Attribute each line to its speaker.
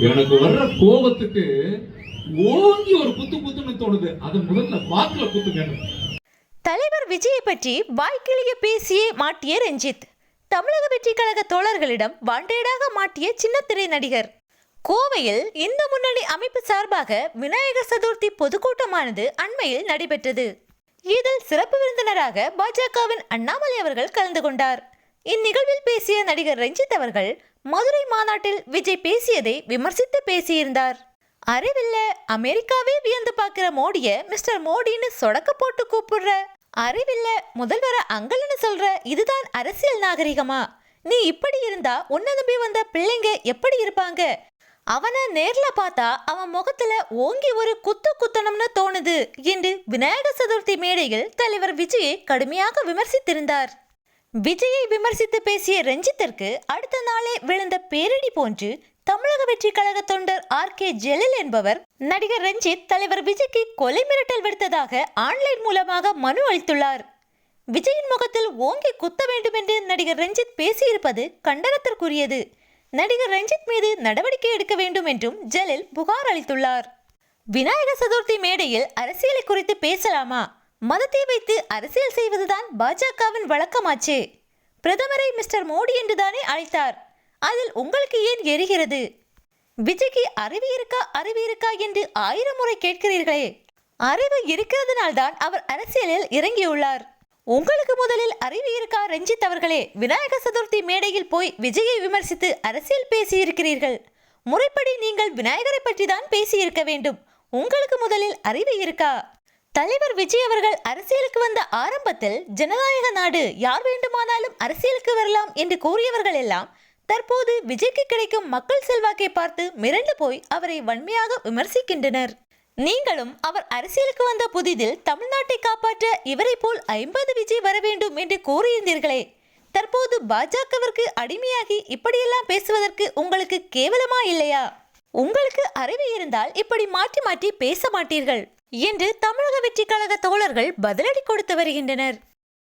Speaker 1: எனக்கு வர்ற கோபத்துக்கு ஓங்கி ஒரு குத்து குத்துன்னு தோணுது. அது முதல்ல வாக்குல குத்துங்க.
Speaker 2: தலைவர் விஜயை பற்றி வாய்க்கிளிய பேசியே மாட்டிய ரஞ்சித். தமிழக வெற்றி கழக தோழர்களிடம் வாண்டேடாக மாட்டிய சின்னத்திரை நடிகர். கோவையில் இந்து முன்னணி அமைப்பு சார்பாக விநாயகர் சதுர்த்தி பொதுக்கூட்டமானது அண்மையில் நடைபெற்றது. இதில் சிறப்பு விருந்தினராக பாஜகவின் அண்ணாமலை அவர்கள் கலந்து கொண்டார். இந்நிகழ்வில் பேசிய நடிகர் ரஞ்சித் அவர்கள் மதுரை மாநாட்டில் விஜய் பேசியதை விமர்சித்து பேசியிருந்தார். அறிவில்ல அமெரிக்காவே வியந்து பார்க்கிற மோடிய மிஸ்டர் மோடின்னு சொடக்க போட்டு கூப்பிடுற. அறிவில்ல முதல்வர அங்கல்னு சொல்ற இதுதான் அரசியல் நாகரிகமா? நீ இப்படி இருந்தா உன்னை நம்பி வந்த பிள்ளைங்க எப்படி இருப்பாங்க? அவனை நேர்ல பார்த்தா அவன் முகத்துல ஓங்கி ஒரு குத்து குத்தணும்னு தோணுது என்று விநாயகர் சதுர்த்தி மேடையில் தலைவர் விஜயை கடுமையாக விமர்சித்திருந்தார். விஜயை விமர்சித்து பேசிய ரஞ்சித்திற்கு அடுத்த நாளே விழுந்த பேரிடி போன்று தமிழக வெற்றி கழக தொண்டர் ஆர் கே ஜெலில் என்பவர் நடிகர் ரஞ்சித் தலைவர் விஜய்க்கு கொலை மிரட்டல் விடுத்ததாக ஆன்லைன் மூலமாக மனு அளித்துள்ளார். விஜயின் முகத்தில் ஓங்கி குத்த வேண்டும் என்று நடிகர் ரஞ்சித் பேசியிருப்பது கண்டனத்திற்குரியது. நடிகர் ரஞ்சித் மீது நடவடிக்கை எடுக்க வேண்டும் என்றும் ஜெலில் புகார் அளித்துள்ளார். விநாயகர் சதுர்த்தி மேடையில் அரசியலை குறித்து பேசலாமா? மதத்தை வைத்து அரசியல் செய்வதுதான் பாஜகவின் வழக்கமாச்சு. பிரதமரை மிஸ்டர் மோடி என்றுதானே அழைத்தார். அதில் உங்களுக்கு ஏன் எரிகிறது? விஜய்க்கு அறிவு இருக்கா அறிவு இருக்கா என்று ஆயிரம் முறை கேட்கிறீர்களே. அறிவு இருக்கிறதுனால்தான் அவர் அரசியலில் இறங்கியுள்ளார். உங்களுக்கு முதலில் அறிவு இருக்கா ரஞ்சித் அவர்களே? விநாயகர் சதுர்த்தி மேடையில் போய் விஜயை விமர்சித்து அரசியல் பேசியிருக்கிறீர்கள். முறைப்படி நீங்கள் விநாயகரை பற்றி தான் பேசியிருக்க வேண்டும். உங்களுக்கு முதலில் அறிவு இருக்கா? தலைவர் விஜய் அவர்கள் அரசியலுக்கு வந்த ஆரம்பத்தில் ஜனநாயக நாடு யார் வேண்டுமானாலும் அரசியலுக்கு வரலாம் என்று கூறியவர்கள் எல்லாம் தற்போது விஜய்க்கு கிடைக்கும் மக்கள் செல்வாக்கை பார்த்து மிரண்டு போய் அவரை வன்மையாக விமர்சிக்கின்றனர். நீங்களும் அவர் அரசியலுக்கு வந்த புதிதில் தமிழ்நாட்டை காப்பாற்ற இவரை போல் ஐம்பது விஜய் வர வேண்டும் என்று கூறியிருந்தீர்களே. தற்போது பாஜகவிற்கு அடிமையாகி இப்படியெல்லாம் பேசுவதற்கு உங்களுக்கு கேவலமா இல்லையா? உங்களுக்கு அறிவு இருந்தால் இப்படி மாற்றி மாற்றி பேச மாட்டீர்கள். என்று தமிழக வெற்றி கழக தோழர்கள் பதிலடி கொடுத்து வருகின்றனர்.